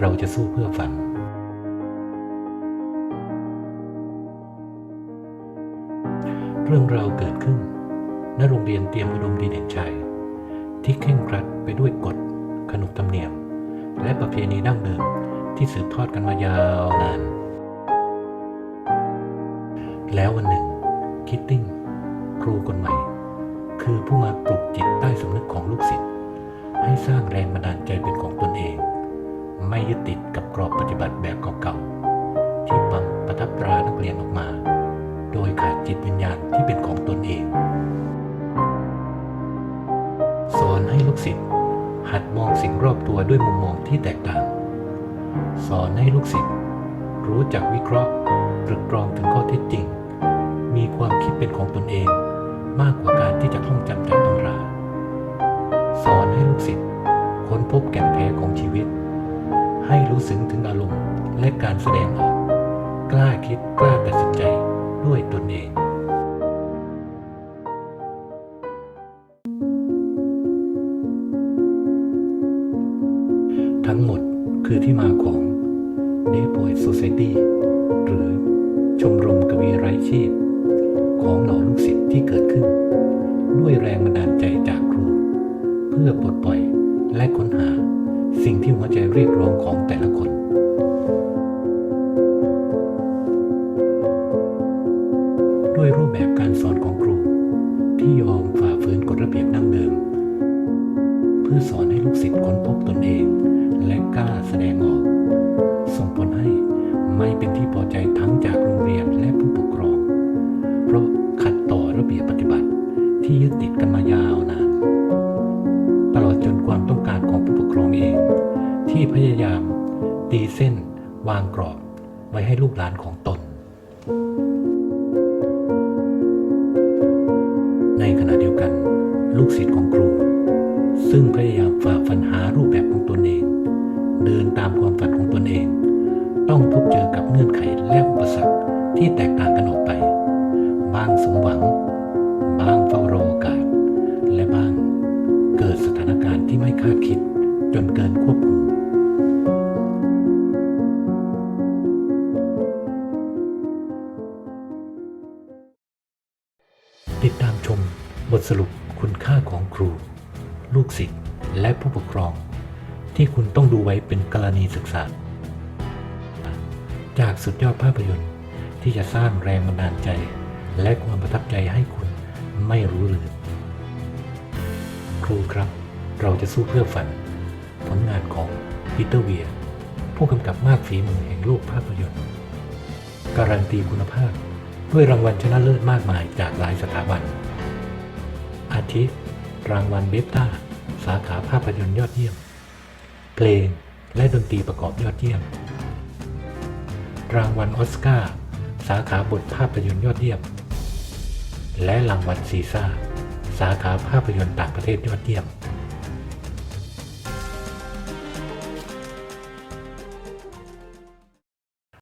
เราจะสู้เพื่อฝัน เรื่องราวเกิดขึ้น ณ โรงเรียนเตรียมอุดมดีเด่นชัย ที่เคร่งครัดไปด้วยกฎ ขนบธรรมเนียม และประเพณีดั้งเดิมที่สืบทอดกันมายาวนาน แล้ววันหนึ่ง คิตติ้ง ครูคนใหม่ คือผู้มาปลุกจิตใต้สำนึกของลูกศิษย์ให้สร้างแรงบันดาล ยึดติดกับกรอบปฏิบัติแบบเก่าๆที่บังประทับตรานักเรียนออกมา โดยขาดจิตวิญญาณที่เป็นของตนเอง สอนให้ลูกศิษย์หัดมองสิ่งรอบตัวด้วยมุมมองที่แตกต่าง สอนให้ลูกศิษย์รู้จักวิเคราะห์ตรึกตรองถึงข้อเท็จจริง มีความคิดเป็นของตนเอง ให้งถึงอารมณ์และการแสดงออก กล้าคิดกล้าตัดสินใจด้วยตนเองทั้งหมดคือที่มาของ d e p o e t Society หรือชมรมกวีไร้ชีพ ของเหล่าลูกศิษย์ที่เกิดขึ้น ด้วยแรงบันดาลใจจากครู เพื่อปลดปล่อยและค้นหา สิ่งที่หัวใจเรียกร้องของแต่ละคนด้วยรูปแบบการสอนของครู ที่ยอมฝ่าฝืนกฎระเบียบดั้งเดิม เพื่อสอนให้ลูกศิษย์ค้นพบตนเอง และกล้าแสดงออก ส่งผลให้ไม่เป็นที่พอใจทั้งจากโรงเรียนและผู้ปกครอง เพราะขัดต่อระเบียบปฏิบัติที่ยึดติดกันมายาวนาน ตีเส้น วางกรอบไว้ให้ลูกหลานของตน ในขณะเดียวกัน ลูกศิษย์ของครู ซึ่งพยายามฝ่าฟันหารูปแบบของตนเอง เดินตามความฝันของตนเอง ต้องพบเจอกับเงื่อนไข ติดตามชมบทสรุปคุณค่าของครู ลูกศิษย์และผู้ปกครอง ที่คุณต้องดูไว้เป็นกรณีศึกษา จากสุดยอดภาพยนตร์ที่จะสร้างแรงบันดาลใจ และความประทับใจให้คุณไม่รู้ลืมครูครับ เราจะสู้เพื่อฝัน ผลงานของปีเตอร์เวีย ผู้กำกับมากฝีมือแห่งโลกภาพยนตร์ การันตีคุณภาพ ด้วยรางวัลชนะเลิศมากมายจากหลายสถาบัน อาทิ รางวัลเบฟต้า สาขาภาพยนตร์ยอดเยี่ยม เพลงและดนตรีประกอบยอดเยี่ยม รางวัลออสการ์ สาขาบทภาพยนตร์ยอดเยี่ยม และรางวัลซีซ่า สาขาภาพยนตร์ต่างประเทศยอดเยี่ยม